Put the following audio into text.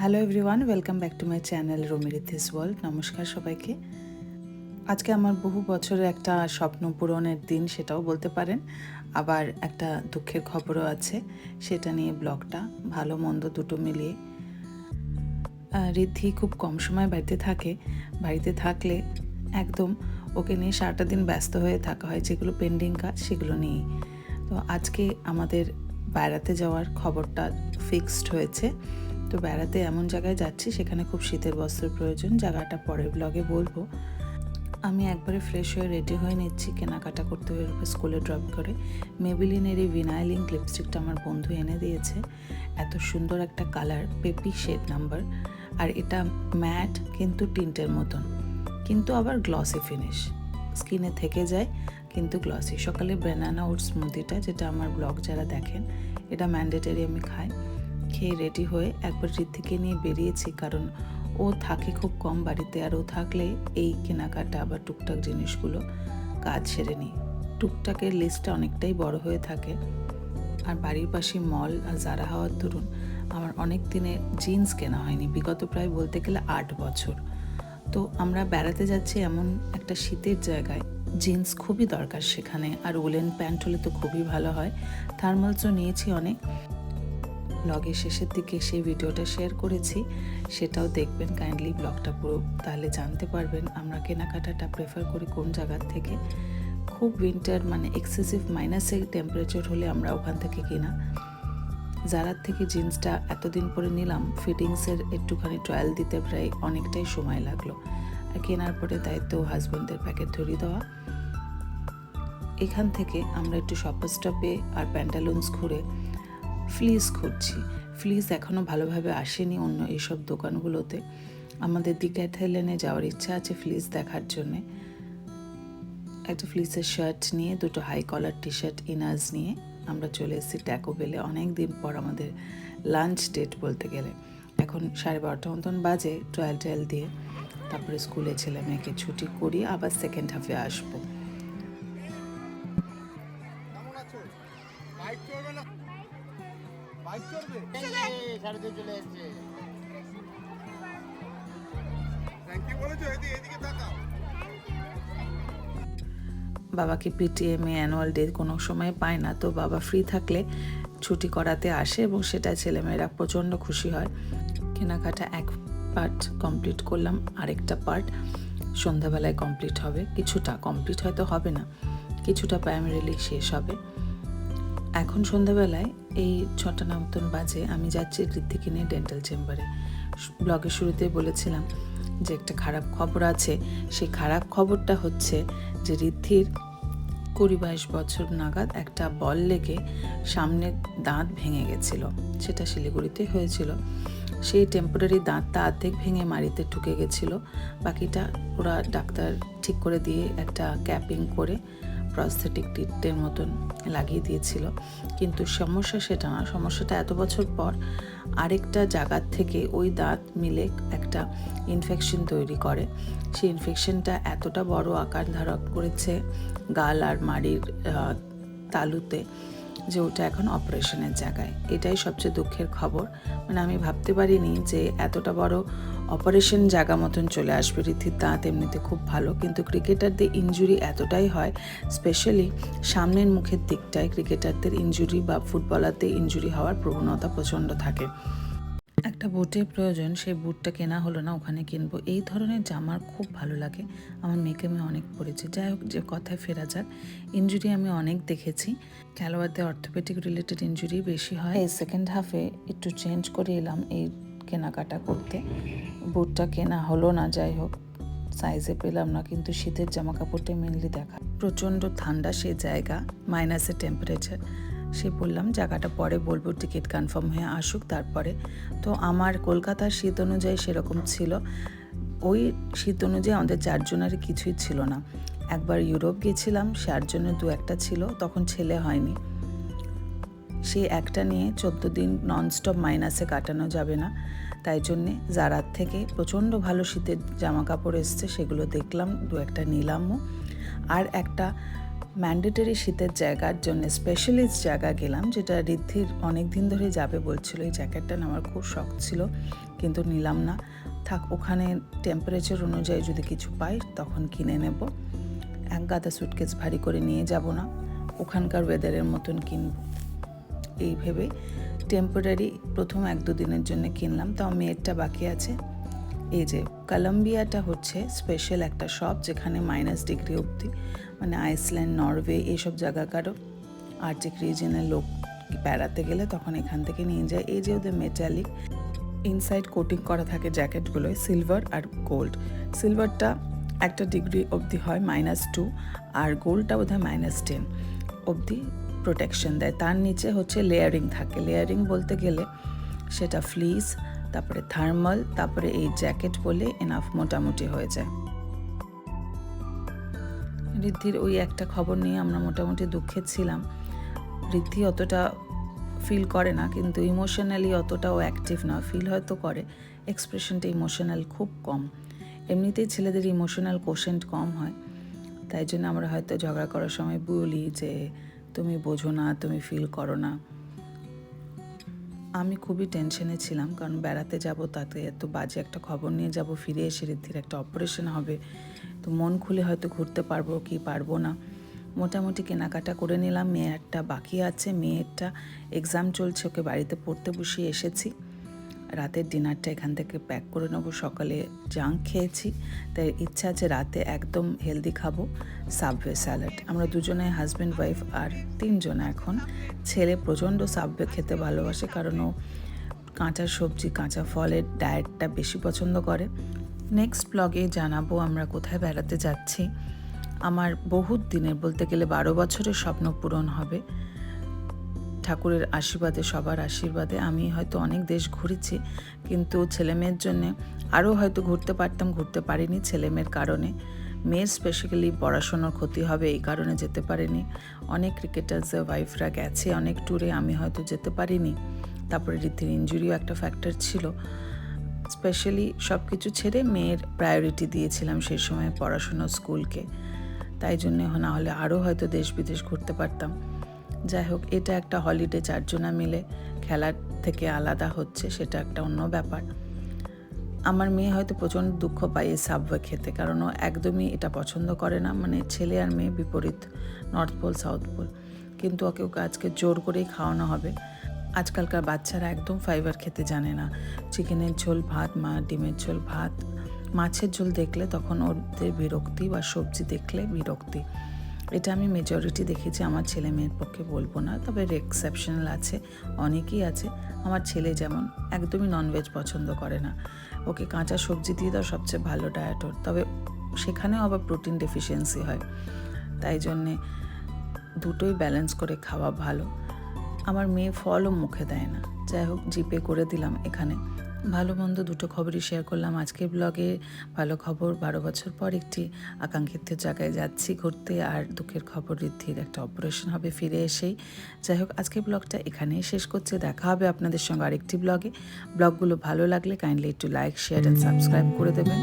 Hello everyone welcome back to my channel রোমিরিথিস world নমস্কার সবাইকে। আজকে আমার বহু বছরের একটা স্বপ্ন পূরণের দিন, সেটাও বলতে পারেন। আবার একটা দুঃখের খবরও আছে, সেটা নিয়ে ব্লগটা ভালো মন্দ দুটো মিলিয়ে। ঋদ্ধি খুব কম সময় বাড়িতে থাকে। বাড়িতে থাকলে একদম ওকে নিয়ে সারাটা দিন ব্যস্ত হয়ে থাকা হয়, যেগুলো পেন্ডিং কাজ, সেগুলো নিয়েই। তো আজকে আমাদের বেড়াতে যাওয়ার খবরটা ফিক্সড হয়েছে। তো বেড়াতে এমন জায়গায় যাচ্ছি, সেখানে খুব শীতের বস্ত্র প্রয়োজন। জায়গাটা পরের ব্লগে বলব। আমি একবারে ফ্রেশ হয়ে রেডি হয়ে নিচ্ছি কেনাকাটা করতে হয়ে স্কুলে ড্রপ করে। মেবিলিনের এই ভিনাইলিং লিপস্টিকটা আমার বন্ধু এনে দিয়েছে। এত সুন্দর একটা কালার পেপি শেড নাম্বার আর এটা ম্যাট কিন্তু টিন্টের মতন। কিন্তু আবার গ্লসি ফিনিশ স্কিনে থেকে যায়, কিন্তু গ্লসি সকালে ব্যানানা ওট স্মুদিটা যেটা আমার ব্লগ যারা দেখেন, এটা ম্যান্ডেটারি আমি খাই। খেয়ে রেডি হয়ে একবার ঋদ্ধিকে নিয়ে বেরিয়েছি কারণ ও থাকে খুব কম বাড়িতে আর ও থাকলে এই কেনাকাটা বা টুকটাক জিনিসগুলো কাজ সেরে নিই। টুকটাকের লিস্টটা অনেকটাই বড় হয়ে থাকে। আর বাড়ির পাশে মল আর জারা হওয়ার দরুন আমার অনেক দিনে জিন্স কেনা হয়নি, বিগত প্রায় বলতে গেলে আট বছর। তো আমরা বেড়াতে যাচ্ছি এমন একটা শীতের জায়গায় জিন্স খুবই দরকার সেখানে আর উলেন প্যান্ট হলে তো খুবই ভালো হয়। থার্মালসও নিয়েছি অনেক। ব্লগের শেষের দিকে সেই ভিডিওটা শেয়ার করেছি। সেটাও দেখবেন কাইন্ডলি ব্লগটা পুরো। তাহলে জানতে পারবেন আমরা কেনাকাটাটা প্রেফার করি কোন জায়গার থেকে। খুব উইন্টার মানে এক্সেসিভ মাইনাসে টেম্পারেচার হলে আমরা ওখান থেকে কিনা। জারার থেকে জিন্সটা এতদিন পরে নিলাম ফিটিংসের একটুখানি ট্রায়াল দিতে প্রায় অনেকটাই সময় লাগল। আর কেনার পরে দায়িত্ব হাজব্যান্ডের প্যাকেট ধরিয়ে দেওয়া। এখান থেকে আমরা একটু শপার স্টপে আর প্যান্টালুন্স ঘুরে ফ্লিস খুঁজছি। ফ্লিজ এখনও ভালোভাবে আসেনি অন্য এইসব দোকানগুলোতে। আমাদের দিক্যাথেলেনে যাওয়ার ইচ্ছা আছে ফ্লিজ দেখার জন্যে। একটা ফ্লিসের শার্ট নিয়ে, দুটো হাই কলার টি শার্ট ইনার্স নিয়ে আমরা চলে এসেছি ট্যাকো বেলে অনেক দিন পর আমাদের লাঞ্চ ডেট বলতে গেলে। এখন সাড়ে বারোটা মতন বাজে ট্রায়াল ট্রায়াল দিয়ে। তারপরে স্কুলে ছেলে মেয়েকে ছুটি করি আবার সেকেন্ড হাফে আসব। বাইক চড়বে না বাইক চড়বে সাড়ে দুই চলে এসছে। থ্যাংক ইউ বলেছ এদিকে এদিকে তাকাও। বাবাকে পিটিএমে অ্যানুয়াল ডে কোনো সময় পায় না তো বাবা ফ্রি থাকলে ছুটি করাতে আসে এবং সেটা ছেলেমেয়েরা প্রচণ্ড খুশি হয়। কেনাকাটা এক পার্ট কমপ্লিট করলাম আরেকটা পার্ট সন্ধ্যাবেলায় কমপ্লিট হবে। কিছুটা কমপ্লিট হয়তো হবে না কিছুটা প্রাইমারিলি শেষ হবে। এখন সন্ধ্যাবেলায় এই ছটা মতন বাজে আমি যাচ্ছি ঋদ্ধিকে নিয়ে ডেন্টাল চেম্বারে ব্লগের শুরুতে বলেছিলাম যে একটা খারাপ খবর আছে। সেই খারাপ খবরটা হচ্ছে যে ঋদ্ধির কুড়ি বাইশ বছর নাগাদ একটা বল লেগে সামনের দাঁত ভেঙে গেছিল। সেটা শিলিগুড়িতে হয়েছিল। সেই টেম্পোরারি দাঁতটা অর্ধেক ভেঙে মাড়িতে ঢুকে গেছিল। বাকিটা ওরা ডাক্তার ঠিক করে দিয়ে একটা ক্যাপিং করে প্রস্থেটিক টিটের মতন লাগিয়ে দিয়েছিল। কিন্তু সমস্যা সেটা না, সমস্যাটা এত বছর পর আরেকটা জায়গার থেকে ওই দাঁত মিলে একটা ইনফেকশন তৈরি করে। সেই ইনফেকশনটা এতটা বড় আকার ধারণ করেছে গাল আর মাড়ির তালুতে যে ওটা এখন অপারেশনের জায়গায়। এটাই সবচেয়ে দুঃখের খবর। মানে আমি ভাবতে পারিনি যে এতটা বড় অপারেশন জায়গা মতন চলে আসবে। রীতির দাঁত এমনিতে খুব ভালো, কিন্তু ক্রিকেটারদের ইঞ্জুরি এতটাই হয়, স্পেশালি সামনের মুখের দিকটায় ক্রিকেটারদের ইঞ্জুরি বা ফুটবলারদের ইঞ্জুরি হওয়ার প্রবণতা প্রচণ্ড থাকে। একটা বুটের প্রয়োজন, সেই বুটটা কেনা হলো না, ওখানে কিনবো। এই ধরনের জামার খুব ভালো লাগে। আমার মেয়েকে আমি অনেক পরেছি। যাই হোক, যে কথায় ফেরা যাক। ইনজুরি আমি অনেক দেখেছি। খেলোয়াড়দের অর্থোপেডিক রিলেটেড ইনজুরি বেশি হয়। এই সেকেন্ড হাফে একটু চেঞ্জ করে এলাম এই কেনাকাটা করতে। বুটটা কেনা হলো না, যাই হোক সাইজে পেলাম না, কিন্তু শীতের জামা কাপড়টা মেনলি দেখা। প্রচণ্ড ঠান্ডা সে জায়গা মাইনাসের টেম্পারেচার সে বললাম, জায়গাটা পরে বলব, টিকিট কনফার্ম হয়ে আসুক তারপরে। তো আমার কলকাতার শীত অনুযায়ী সেরকম ছিল। ওই শীত অনুযায়ী আমাদের চারজনের কিছুই ছিল না। একবার ইউরোপ গেছিলাম চার জনের দু একটা ছিল, তখন ছেলে হয়নি। সেই একটা নিয়ে চোদ্দ দিন ননস্টপ মাইনাসে কাটানো যাবে না। তাই জন্যে জারার থেকে প্রচণ্ড ভালো শীতের জামা কাপড় এসছে, সেগুলো দেখলাম, দু একটা নিলামও। আর একটা ম্যান্ডেটরি শীতের জায়গার জন্য স্পেশালিস্ট জায়গা গেলাম, যেটা ঋদ্ধির অনেক দিন ধরে যাবে বলছিল। এই জ্যাকেটটা আমার খুব শখ ছিল, কিন্তু নিলাম না। থাক, ওখানে টেম্পারেচার অনুযায়ী যদি কিছু পাই, তখন কিনে নেব। এক গাদা সুটকেস ভারী করে নিয়ে যাব না। ওখানকার ওয়েদারের মতন কিনব। এই ভেবে টেম্পোরারি প্রথম এক দু দিনের জন্য কিনলাম। তাও মেয়েরটা বাকি আছে। এই যে কলম্বিয়াটা হচ্ছে স্পেশাল একটা শপ যেখানে মাইনাস ডিগ্রি অবধি মানে আইসল্যান্ড নরওয়ে এইসব জায়গাকারও আর্টিক রিজনের লোক বেড়াতে গেলে তখন এখান থেকে নিয়ে যায়। এই যে ওদের মেটালিক ইনসাইড কোটিং করা থাকে জ্যাকেটগুলোয় সিলভার আর গোল্ড সিলভারটা একটা ডিগ্রি অবধি হয় মাইনাস টু আর গোল্ডটা বোধ হয় মাইনাস টেন অবধি প্রোটেকশন দেয়। তার নিচে হচ্ছে লেয়ারিং থাকে। লেয়ারিং বলতে গেলে সেটা ফ্লিস তারপরে থার্মাল তারপরে এই জ্যাকেট বলে এনাফ মোটামুটি হয়ে যায়। ঋদ্ধির ওই একটা খবর নিয়ে আমরা মোটামুটি দুঃখে ছিলাম। ঋদ্ধি অতটা ফিল করে না, কিন্তু ইমোশনালি অতটাও অ্যাক্টিভ না ফিল হয়তো করে। এক্সপ্রেশনটা ইমোশনাল খুব কম। এমনিতেই ছেলেদের ইমোশনাল কোশেন্ট কম হয়। তাই জন্য আমরা হয়তো ঝগড়া করার সময় বলি যে, তুমি বোঝো না, তুমি ফিল করো না। আমি খুবই টেনশনে ছিলাম, কারণ বেড়াতে যাব তাতে এত বাজে একটা খবর নিয়ে যাব, ফিরে এসে রীতির একটা অপারেশন হবে। তো মন খুলে হয়তো ঘুরতে পারব কি পারব না। মোটামুটি কেনাকাটা করে নিলাম মেয়েরটা বাকি আছে মেয়েরটা এক্সাম চলছে, ওকে বাড়িতে পড়তে বসিয়ে এসেছি। রাতের ডিনারটা এখান থেকে প্যাক করে নেব। সকালে জাঙ্ক খেয়েছি, তাই ইচ্ছা আছে রাতে একদম হেলদি খাব, সাবওয়ে স্যালাড। আমরা দুজনে হাজব্যান্ড, ওয়াইফ আর তিনজন এখন। ছেলে প্রচণ্ড সাবওয়ে খেতে ভালোবাসে, কারণ ও কাঁচা সবজি, কাঁচা ফলের ডায়েটটা বেশি পছন্দ করে। নেক্সট ব্লগে জানাব আমরা কোথায় বেড়াতে যাচ্ছি। আমার বহুত দিনের বলতে গেলে বারো বছরের স্বপ্ন পূরণ হবে। ঠাকুরের আশীর্বাদে, সবার আশীর্বাদে। আমি হয়তো অনেক দেশ ঘুরেছি, কিন্তু ছেলে মেয়ের জন্যে আরও হয়তো ঘুরতে পারতাম, ঘুরতে পারিনি ছেলে মেয়ের কারণে। মেয়ের স্পেশালি পড়াশোনার ক্ষতি হবে, এই কারণে যেতে পারিনি। অনেক ক্রিকেটার্সের ওয়াইফরা গেছে, অনেক ট্যুরে আমি হয়তো যেতে পারিনি। তারপরে রীতির ইঞ্জুরিও একটা ফ্যাক্টর ছিল। স্পেশালি সব কিছু ছেড়ে মেয়ের প্রায়োরিটি দিয়েছিলাম সেই সময় পড়াশুনো স্কুলকে তাই জন্যে না হলে আরও হয়তো দেশ বিদেশ ঘুরতে পারতাম। যাই হোক, এটা একটা হলিডে চারজনা মিলে খেলার থেকে আলাদা হচ্ছে, সেটা একটা অন্য ব্যাপার। আমার মেয়ে হয়তো প্রচণ্ড দুঃখ পায় এই সাবওয়ে খেতে, কারণ ও একদমই এটা পছন্দ করে না। মানে ছেলে আর মেয়ে বিপরীত নর্থ পোল সাউথ পোল কিন্তু ওকে ওকে আজকে জোর করেই খাওয়ানো হবে। আজকালকার বাচ্চারা একদম ফাইবার খেতে জানে না। চিকেনের ঝোল ভাত, মা ডিমের ঝোল ভাত। মাছের ঝোল দেখলে তখন ওদের বিরক্তি বা সবজি দেখলে বিরক্তি। এটা আমি মেজরিটি দেখেছি, আমার ছেলে মেয়ের পক্ষে বলব না, তবে এক্সেপশনাল আছে, অনেকেই আছে। আমার ছেলে যেমন, একদমই ননভেজ পছন্দ করে না। ওকে কাঁচা সবজি দিয়ে দেওয়া সবচেয়ে ভালো ডায়েট ওর। তবে সেখানেও আবার প্রোটিন ডেফিসিয়েন্সি হয়। তাই জন্যে দুটোই ব্যালেন্স করে খাওয়া ভালো। আমার মেয়ে ফলও মুখে দেয় না। যাই হোক জিপে করে দিলাম এখানে। ভালো মন্দ দুটো খবরই শেয়ার করলাম। আজকের ব্লগে ভালো খবর, বারো বছর পর একটি আকাঙ্ক্ষিত জায়গায় যাচ্ছি ঘুরতে আর দুঃখের খবর ঋদ্ধির একটা অপারেশন হবে ফিরে এসেই। যাই হোক, আজকের ব্লগটা এখানেই শেষ করছে। দেখা হবে আপনাদের সঙ্গে আরেকটি ব্লগে ব্লগগুলো ভালো লাগলে কাইন্ডলি একটু লাইক শেয়ার অ্যান্ড সাবস্ক্রাইব করে দেবেন।